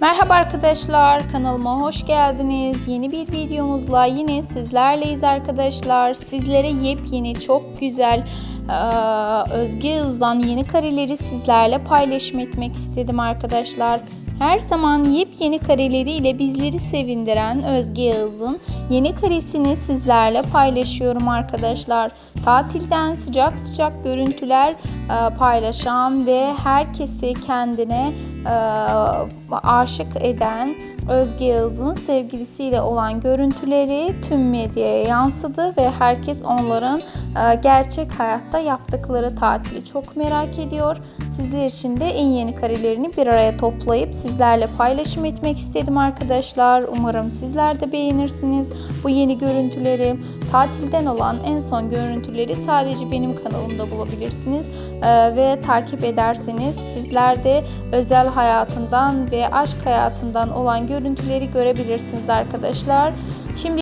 Merhaba arkadaşlar kanalıma hoş geldiniz. Yeni bir videomuzla yine sizlerleyiz arkadaşlar. Sizlere yepyeni çok güzel Özge Yağız'dan yeni kareleri sizlerle paylaşım etmek istedim arkadaşlar. Her zaman yepyeni kareleriyle bizleri sevindiren Özge Yağız'ın yeni karesini sizlerle paylaşıyorum arkadaşlar. Tatilden sıcak sıcak görüntüler e, paylaşan ve herkesi kendine e, aşık eden Özge Yağız'ın sevgilisiyle olan görüntüleri tüm medyaya yansıdı ve herkes onların e, gerçek hayatta yaptıkları tatili çok merak ediyor. Sizler için de en yeni karelerini bir araya toplayıp sizlerle paylaşım etmek istedim arkadaşlar. Umarım sizler de beğenirsiniz bu yeni görüntüleri. Tatilden olan en son görüntüleri sadece benim kanalımda bulabilirsiniz Ee, ve takip ederseniz sizler de özel hayatından ve aşk hayatından olan görüntüleri görebilirsiniz arkadaşlar. Şimdi